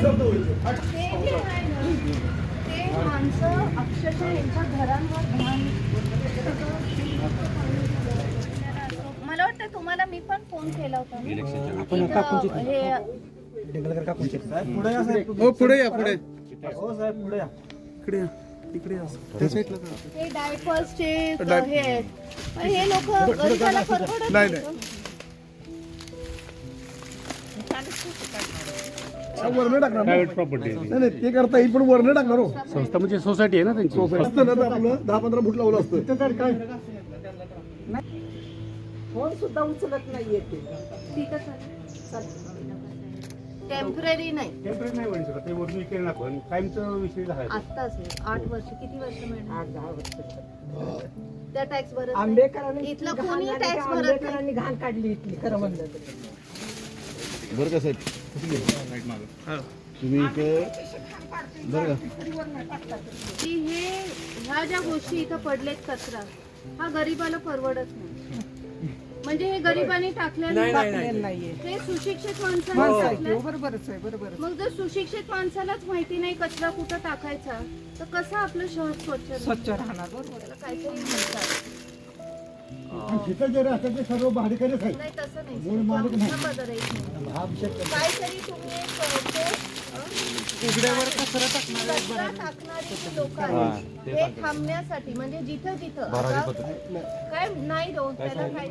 ते. माणसं अक्षरशः घरांवर मला वाटतं तुम्हाला मी पण फोन केला होता. हे हो, पुढे या पुढे हो साहेब पुढे या. इकडे इकडे हे डायफर्सचे हे हे लोक नाही नाही वरनं टाकणार ना? प्रायव्हेट प्रॉपर्टी नाही नाही, ते करता येईल पण वरनं टाकणार हो. संस्था म्हणजे सोसायटी आहे ना त्यांची? असतं ना तर आपलं दहा पंधरा फूट लावलं असतं. तर काय? फोन सुद्धा उचलत नाहीये ते टेंपररी नाही. टेम्परेट नाही म्हणू शकत. ते वरून विकेल ना पण कायमचा विषय झाला आत्ताच आहे. आठ वर्ष. किती वर्ष मिळणार? आठ दहा वर्ष. त्या टॅक्स भरत नाही. आंबेकरांनी इथलं घाण कोणी टॅक्स भरत नाही. आंबेकरांनी घाण काढली इथली. खरं म्हणलं तर. बरं का साहेब? तुम्ही का? हे ह्या ज्या गोष्टी इथं पडलेत कचरा हा गरीबाला परवडत नाही. म्हणजे हे गरिबांनी टाकलेलं टाकलेलं नाहीये. हे सुशिक्षित माणसाने माणसं आहे टाकलंय. ते, बरोबरच आहे बरोबर मग जर सुशिक्षित माणसालाच माहिती नाही कचरा कुठं टाकायचा तर कसं आपलं शहर स्वच्छ? स्वच्छ राहणार बरोबर काहीतरी म्हणतात. तिथं जे राहतात ते सर्व भाडेकरीच आहेत. नाही तसं नाही. मूळ मालक नाही. हा विषय काहीतरी तुम्ही एक अ, पोस्ट, अ, उघड्यावर कचरा टाकणार कचरा टाकणारी जी लोक आहेत हे थांबण्यासाठी म्हणजे जिथं जिथं. आता काय? नाही रो त्याला काय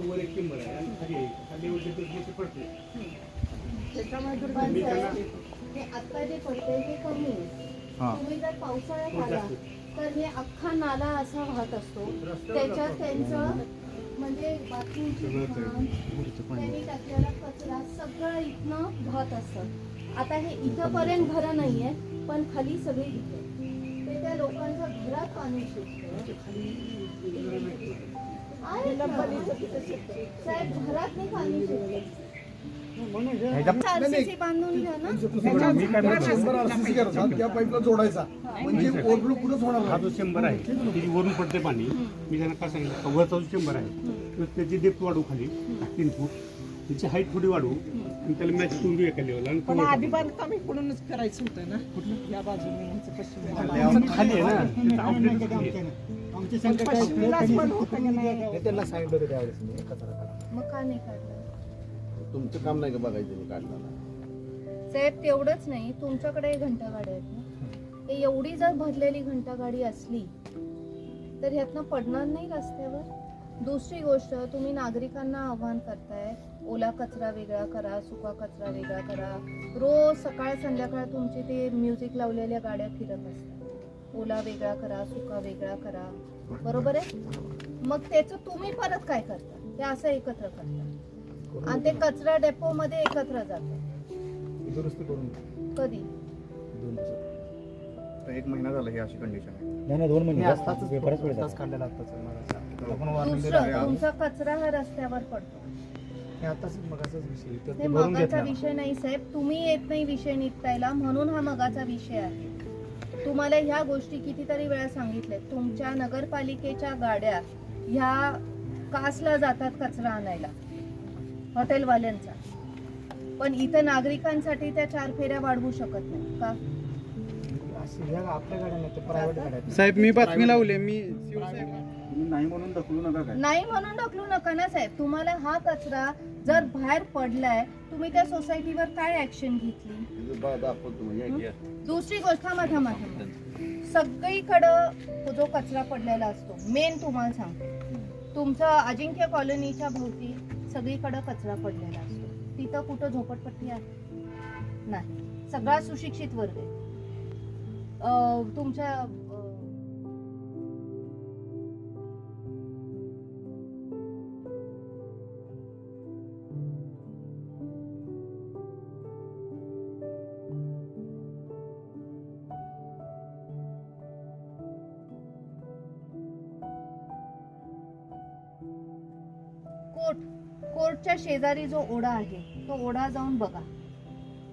वर एक टिंबर आहे. आणि खाली आहे. खाली वरती तर ते पडते पण साहेब, हे आता जे पडतंय हे कमी आहे. तुम्ही जर पावसाळ्यात आला तर हे अख्खा नाला असा वाहत असतो. त्याच्यात त्यांचं म्हणजे त्यांनी टाकलेला कचरा सगळं इथनं वाहत असतं. आता हे इथंपर्यंत घरं नाहीये पण खाली सगळी इथे. ते त्या लोकांच्या घरात पाणी शिरतं साहेब घरात नाही पाणी शिरतं RCC बांधून घ्या ना. शंभर RCC करतात, त्या पाईपला जोडायचा. म्हणजे ओव्हरफ्लो कुठंच होणार हा नाही जो चेंबर आहे त्याची वरून पडते पाणी. मी त्यांना काय सांगितलं का वरचा जो चेंबर आहे तर त्याची डेप्थ वाढवू खाली तीन फूट. त्याची हाईट थोडी वाढवू आणि त्याला मॅच करून देऊ एका लेवलला आणि पण आधी. बांधकाम इकडूनच करायचं होतं ना. या बाजूने पश्चिम खाली आहे ना. त्याचं outlet खाली आहे. आमची संख्या काय पश्चिमलाच पण होतं की नाही. त्यांना सांगितलं होतं त्यावेळेस मी कचरा. मग का नाही काढलं? तुमचं काम नाही का बघायचं मी काढणार साहेब तेवढंच नाही. तुमच्याकडे घंटा गाड्या आहेत ना. ते एवढी जर भरलेली घंटा गाडी असली तर ह्यातनं पडणार नाही रस्त्यावर? दुसरी गोष्ट तुम्ही नागरिकांना आव्हान करताय ओला कचरा वेगळा करा सुका कचरा वेगळा करा. रोज सकाळ संध्याकाळ तुमची ते म्युझिक लावलेल्या गाड्या फिरत असतात. ओला वेगळा करा सुका वेगळा करा. बरोबर आहे? मग त्याचं तुम्ही परत काय करता? ते असं एकत्र करता. आणि ते कचरा डेपो मध्ये एकत्र जातं. दुरुस्ती करून. कधी? दोन दिवसात. एक महिना झाला ही अशी कंडिशन आहे. नाही नाही, दोन महिने बरेच वेळ काढलेला दिलं आहे. दुसरं तुमचा कचरा हा रस्त्यावर पडतो. मगाचा विषय नाही साहेब. तुम्ही येत नाही विषय निपटायला म्हणून हा मगाचा विषय आहे. तुम्हाला ह्या गोष्टी कितीतरी वेळा सांगितल्या तुमच्या नगरपालिकेच्या गाड्या ह्या कासला जातात कचरा आणायला. हॉटेलवाल्यांचा. पण इथं नागरिकांसाठी त्या चार फेऱ्या वाढवू शकत नाही का. साहेब मी बातमी लावली मी नाही म्हणून ढकलू नका काय? नाही म्हणून ढकलू नका ना साहेब. तुम्हाला हा कचरा जर बाहेर पडलाय तुम्ही त्या सोसायटीवर काय ऍक्शन घेतली. दुसरी गोष्ट थांबा थांबा थांबा. सगळीकडं जो कचरा पडलेला असतो मेन तुम्हाला सांगते. तुमचं अजिंक्य कॉलनीच्या भोवती सगळीकडं कचरा पडलेला असतो. तिथं कुठं झोपडपट्टी आहे? नाही. सगळा सुशिक्षित वर्ग आहे. तुमच्या रोडच्या शेजारी जो ओढा आहे तो ओढा जाऊन बघा.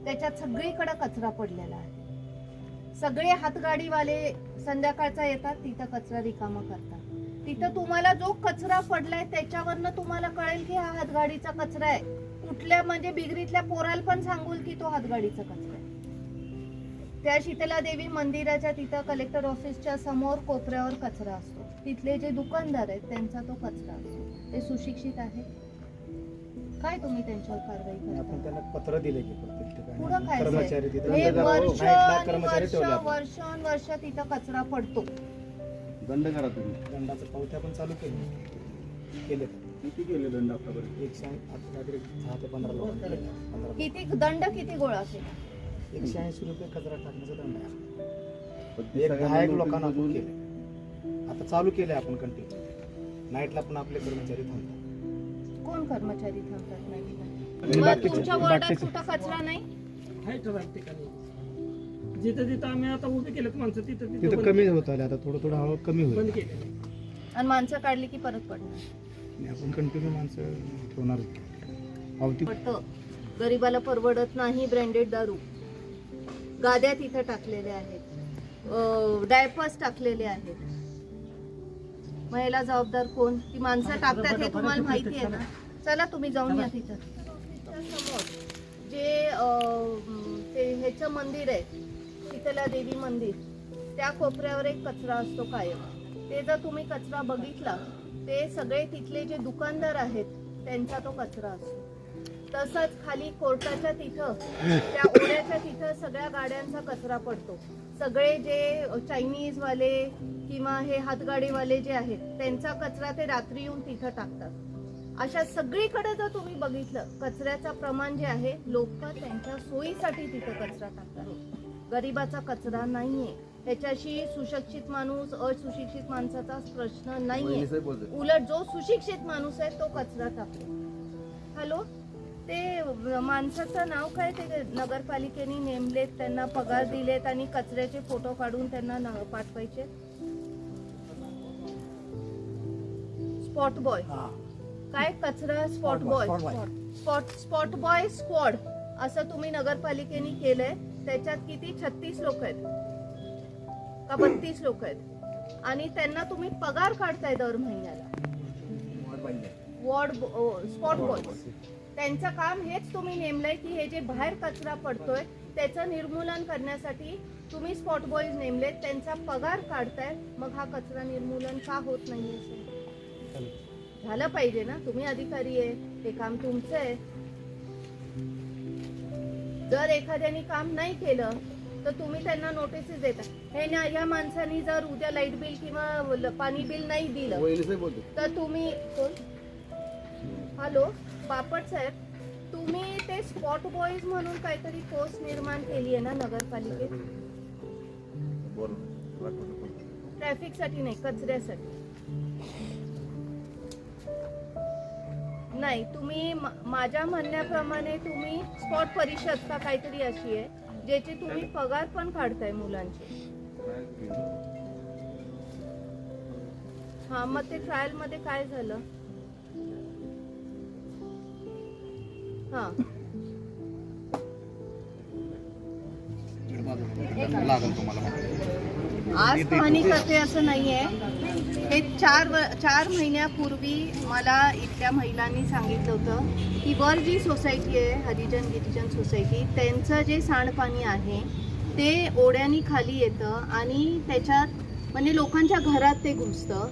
त्याच्यात सगळीकडे कचरा पडलेला आहे. सगळे हातगाडीवाले संध्याकाळचा येतात तिथं कचरा रिकामा करतात. तिथं तुम्हाला जो कचरा पडलाय त्याच्यावरनं तुम्हाला कळेल की हा हातगाडीचा कचरा आहे. कुठल्या म्हणजे बिगरीतल्या पोराला पण सांगूल की तो हातगाडीचा कचरा आहे. त्या शीतला देवी मंदिराच्या तिथं कलेक्टर ऑफिसच्या समोर कोपऱ्यावर कचरा असतो. तिथले जे दुकानदार आहेत त्यांचा तो कचरा असतो. ते सुशिक्षित आहेत. काय तुम्ही त्यांच्यावर कारवाई करता? आपण त्यांना पत्र दिले की प्रत्येक पुढं ठिकाणी काय कर्मचारी साहेब? तिथे हे वर्ष कर्मचारी वर्ष ठेवले आपण. तिथं कचरा पडतो. दंड करा तुम्ही. दंडाचं पावत्या पण चालू केले. केले. किती केले दंड आतापर्यंत? एकशे ऐं- आता काहीतरी दहा ते पंधरा लोक. पंधरा किती दंड किती गोळा केला? लोक. एकशे ऐंशी रुपये कचरा टाकण्याचा दंड आहे. पण ते एक सगळ्यांना दहा एक notice लोकांना आपण बघून केले. आता चालू केले आपण कंटिन्यू नाईटला पण आपले कर्मचारी थांबतात. कोण कर्मचारी थांबतात नाही मग तुमच्या वॉर्डात बाकीचे- कुठं कचरा नाही? आहे ठराविक ठिकाणी जिथं जिथं आम्ही आता उभे केलेत माणसं तिथं तिथं कमी. होत आले आता थोडं थोडं हळू कमी बंद आणि माणसं काढली की परत पडणार? आणि आपण कंटिन्यू माणसं ठेवणार पावती पडतं गरीबाला परवडत नाही ब्रँडेड दारू. गाद्या तिथं टाकलेल्या आहेत. डायपर्स टाकलेले आहेत. मग याला जबाबदार कोण? ती माणसं टाकतात हे तुम्हाला माहिती आहे ना? चला तुम्ही जाऊन या तिथं. समोर जे ते ह्याचं मंदिर आहे शीतला देवी मंदिर त्या कोपऱ्यावर एक कचरा असतो कायम. ते जर तुम्ही कचरा बघितला ते सगळे तिथले जे दुकानदार आहेत त्यांचा तो कचरा असतो. तसंच खाली कोर्टाच्या तिथं त्या ओढ्याच्या तिथं सगळ्या गाड्यांचा कचरा पडतो. सगळे जे चायनीजवाले किंवा हे हातगाडीवाले जे आहेत त्यांचा कचरा ते रात्री येऊन तिथं टाकतात. अशा सगळीकडे जर तुम्ही बघितलं कचऱ्याचं प्रमाण जे आहे लोक त्यांच्या सोयीसाठी तिथं कचरा टाकतात. गरीबाचा कचरा नाहीये. त्याच्याशी सुशिक्षित माणूस असुशिक्षित माणसाचा प्रश्न नाहीये. उलट जो सुशिक्षित माणूस आहे तो कचरा टाकतो. हॅलो? ते माणसाचं नाव काय? ते नगरपालिकेने नेमलेत त्यांना पगार दिलेत आणि कचऱ्याचे फोटो काढून त्यांना न- पाठवायचे? Spot boy. काय कचरा spot boy spot spot boy squad असं तुम्ही नगरपालिकेने केलंय. त्याच्यात किती? छत्तीस लोक आहेत. का बत्तीस लोक आहेत? आणि त्यांना तुम्ही पगार काढताय दर महिन्याला. वॉर्ड स्पॉट बॉय त्यांचं काम हेच तुम्ही नेमलंय की हे जे बाहेर कचरा पडतोय त्याचं निर्मूलन करण्यासाठी तुम्ही स्पॉट बॉयज नेमलेत. त्यांचा पगार काढताय. मग हा कचरा निर्मूलन का होत नाही झालं पाहिजे ना? तुम्ही अधिकारी आहे ते काम तुमचं आहे. जर एखाद्याने काम नाही केलं तर तुम्ही त्यांना नोटिसेस देता. हे ना या माणसानी जर उद्या लाइट बिल किंवा पाणी बिल नाही दिलं तर तुम्ही हॅलो बापट साहेब तुम्ही ते स्पॉट बॉईज म्हणून काहीतरी पोस्ट निर्माण केली आहे ना नगरपालिकेत. ट्रॅफिकसाठी नाही कचऱ्यासाठी. नाही तुम्ही माझ्या म्हणण्याप्रमाणे तुम्ही स्पॉट परिषद का काहीतरी अशी आहे ज्याचे तुम्ही पगार पण काढताय मुलांचे. हा मग ते ट्रायलमध्ये काय झालं? हा. लागल तुम्हाला. आज पाहणी करते असं नाहीये. हे चार व- चार महिन्यापूर्वी मला इथल्या महिलांनी सांगितलं होतं की वर जी सोसायटी आहे हरिजन गिरिजन सोसायटी. त्यांचं जे सांडपाणी आहे ते ओढ्यानी खाली येतं आणि त्याच्यात म्हणजे लोकांच्या घरात ते घुसतं.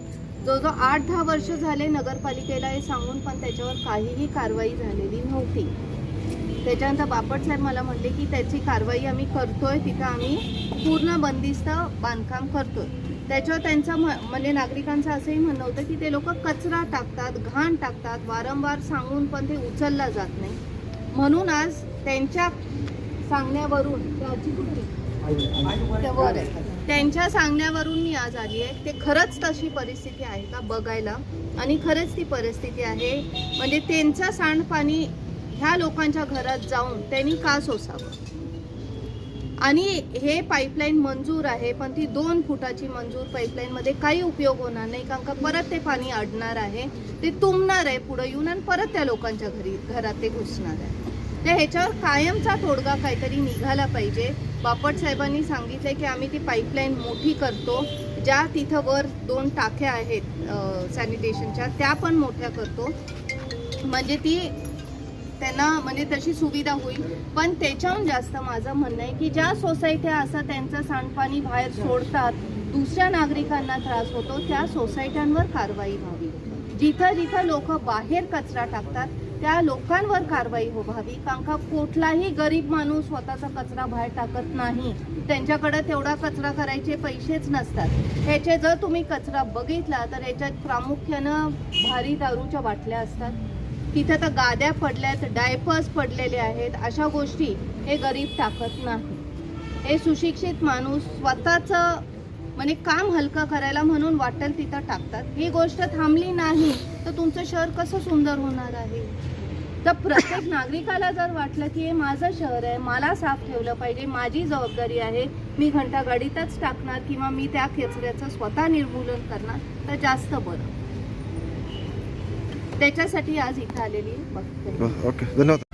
जवळजवळ आठ दहा वर्ष झाले नगरपालिकेला हे सांगून पण त्याच्यावर काहीही कारवाई झालेली नव्हती. त्याच्यानंतर बापटसाहेब मला म्हणले की त्याची कारवाई आम्ही करतोय तिथं आम्ही पूर्ण बंदिस्त बांधकाम करतोय. त्याच्यावर त्यांचं म्ह- म्हणजे नागरिकांचं असंही म्हणणं होतं की ते लोक कचरा टाकतात घाण टाकतात वारंवार सांगून पण ते उचलला जात नाही. म्हणून आज त्यांच्या सांगण्यावरून त्यांच्या सांगण्यावरून मी आज आली आहे. ते खरंच तशी परिस्थिती आहे का बघायला. आणि खरंच ती परिस्थिती आहे म्हणजे त्यांचं सांडपाणी ह्या लोकांच्या घरात जाऊन त्यांनी का सोसावं? आणि हे पाईपलाईन मंजूर आहे पण ती दोन फुटाची मंजूर पाईपलाईनमध्ये काही उपयोग होणार नाही कारण का परत ते पाणी अडणार आहे ते तुंबणार आहे पुढं येऊन आणि परत त्या लोकांच्या घरी घरात ते घुसणार आहे. तर ह्याच्यावर कायमचा तोडगा काहीतरी निघाला पाहिजे. बापट साहेबांनी सांगितलंय की आम्ही ती पाईपलाईन मोठी करतो ज्या तिथं वर दोन टाक्या आहेत सॅनिटेशनच्या त्या पण मोठ्या करतो. म्हणजे ती त्यांना म्हणजे तशी सुविधा होईल. पण त्याच्याहून जास्त माझं म्हणणं आहे की ज्या सोसायट्या असं त्यांचं सांडपाणी बाहेर सोडतात दुसऱ्या नागरिकांना त्रास होतो त्या सोसायट्यांवर कारवाई व्हावी. जिथं जिथं लोक बाहेर कचरा टाकतात त्या लोकांवर कारवाई हो व्हावी. कारण का कुठलाही गरीब माणूस स्वतःचा कचरा बाहेर टाकत नाही. त्यांच्याकडे तेवढा कचरा करायचे पैसेच नसतात. ह्याचे जर तुम्ही कचरा बघितला तर याच्यात प्रामुख्यानं भारी दारूच्या बाटल्या असतात. तिथं तर गाद्या पडल्यात डायपर्स पडलेले आहेत अशा गोष्टी हे गरीब टाकत नाही. हे सुशिक्षित माणूस स्वतःचं म्हणजे काम हलकं करायला म्हणून वाटेल तिथं टाकतात. ही गोष्ट थांबली नाही तर तुमचं शहर कसं सुंदर होणार आहे? तर प्रत्येक नागरिकाला जर वाटलं की हे माझं शहर आहे मला साफ ठेवलं पाहिजे माझी जबाबदारी आहे मी घंटागाडीतच टाकणार किंवा मी त्या कचऱ्याचं स्वतः निर्मूलन करणार तर जास्त बरं. त्याच्यासाठी आज इथं आलेली ओके धन्यवाद.